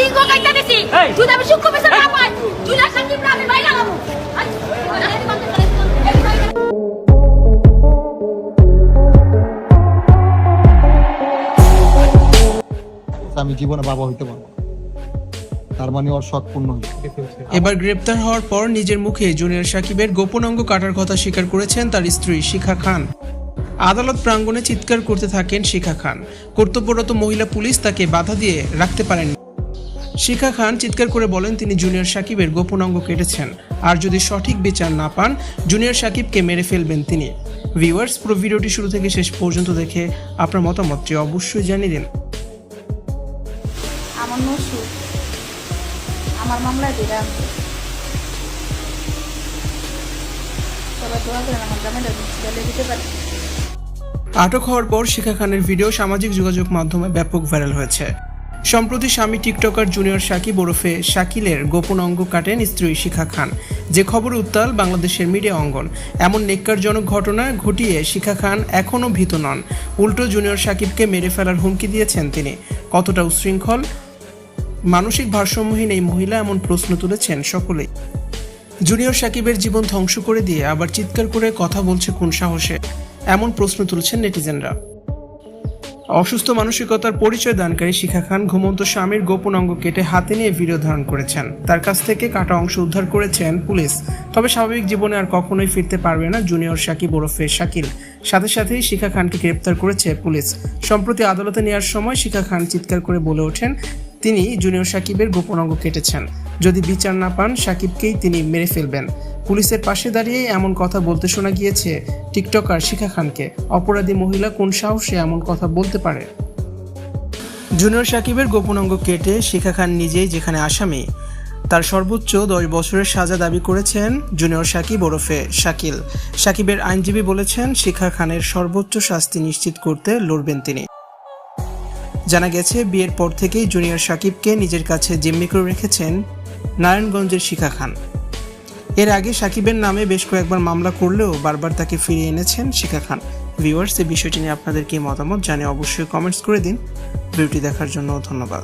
লিঙ্গ কাইটা দিছি এই! যদি আমি সূক্ষ্ম বিচার না পাই জুনিয়র সাকিব আমি বাইরে লাগাবো আমি জীবনে বাবা হইতে পারব তার মানে ওর শখ পূর্ণ এবার গ্রেপ্তার হওয়ার পর নিজের মুখে জুনিয়র সাকিবের গোপন অঙ্গ কাটার কথা স্বীকার করেছেন তার স্ত্রী শিখা খান। আদালত প্রাঙ্গণে চিৎকার করতে থাকেন শিখা খান। কর্তব্যরত মহিলা পুলিশ তাকে বাধা দিয়ে রাখতে পারেননি। শিখা খান চিৎকার করে বলেন তিনি জুনিয়র সাকিবের গোপন অঙ্গ কেটেছেন। আর যদি সঠিক বিচার না পান জুনিয়র সাকিবকে মেরে ফেলবেন তিনি। ভিউয়ার্স পুরো ভিডিওটি শুরু থেকে শেষ পর্যন্ত দেখে আপনার মতামতটি অবশ্যই জানিয়ে দিন। আমার নসু আমার মামলায় দিলাম সবাই দোয়া করেন আমার জামাইটা দিতে পারে। আটক হওয়ার পর শিখা খানের ভিডিও সামাজিক যোগাযোগ মাধ্যমে ব্যাপক ভাইরাল হয়েছে। সম্প্রতি স্বামী টিকটকার জুনিয়র সাকিব ওরফে শাকিলের গোপন অঙ্গ কাটেন স্ত্রী শিখা খান। যে খবর উত্তাল বাংলাদেশের মিডিয়া অঙ্গন, এমন নেককারজনক ঘটনা ঘটিয়ে শিখা খান এখনও ভীত নন। উল্টো জুনিয়র সাকিবকে মেরে ফেলার হুমকি দিয়েছেন তিনি। কতটা উশৃঙ্খল মানসিক ভারসাম্যহীন এই মহিলা এমন প্রশ্ন তুলেছেন সকলেই। জুনিয়র সাকিবের জীবন ধ্বংস করে দিয়ে আবার চিৎকার করে কথা বলছে কোন সাহসে? এমন প্রশ্ন তুলছেন নেটিজেনরা। অসুস্থ মানসিকতার পরিচয় দানকারী শিখা খান ঘুমন্ত স্বামীর গোপন অঙ্গ কেটে হাতে নিয়ে ভিডিও ধারণ করেছেন। তার কাছ থেকে কাটা অংশ উদ্ধার করেছেন পুলিশ। তবে স্বাভাবিক জীবনে আর কখনোই ফিরতে পারবে না জুনিয়র সাকিব ওরফে শাকিল। সাথে সাথেই শিখা খানকে গ্রেপ্তার করেছে পুলিশ। সম্প্রতি আদালতে নেওয়ার সময় শিখা খান চিৎকার করে বলে ওঠেন, তিনি জুনিয়র সাকিবের গোপন অঙ্গ কেটেছেন। যদি বিচার না পান, সাকিবকেই তিনি মেরে ফেলবেন। পুলিশের পাশে দাঁড়িয়ে এমন কথা বলতে শোনা গিয়েছে টিকটকার শিখা খানকে। অপরাধী মহিলা কোন সাহসে এমন কথা বলতে পারে? জুনিয়র সাকিবের গোপন অঙ্গ কেটে শিখা খান নিজেই যেখানে আসামি। তার সর্বোচ্চ দশ বছরের সাজা দাবি করেছেন জুনিয়র সাকিব ওরফে শাকিল। সাকিবের আইনজীবী বলেছেন, শিখা খানের সর্বোচ্চ শাস্তি নিশ্চিত করতে লড়বেন তিনি। জানা গেছে, বিয়ের পর থেকেই জুনিয়র সাকিবকে নিজের কাছে জিম্মি করে রেখেছেন নারায়ণগঞ্জের শিখা খান। এর আগে সাকিবের নামে বেশ কয়েকবার মামলা করলেও বারবার তাকে ফিরিয়ে এনেছেন শিখা খান। ভিউয়ার্স এই বিষয়টি নিয়ে আপনাদের কি মতামত জানিয়ে অবশ্যই কমেন্টস করে দিন। ভিডিওটি দেখার জন্য ধন্যবাদ।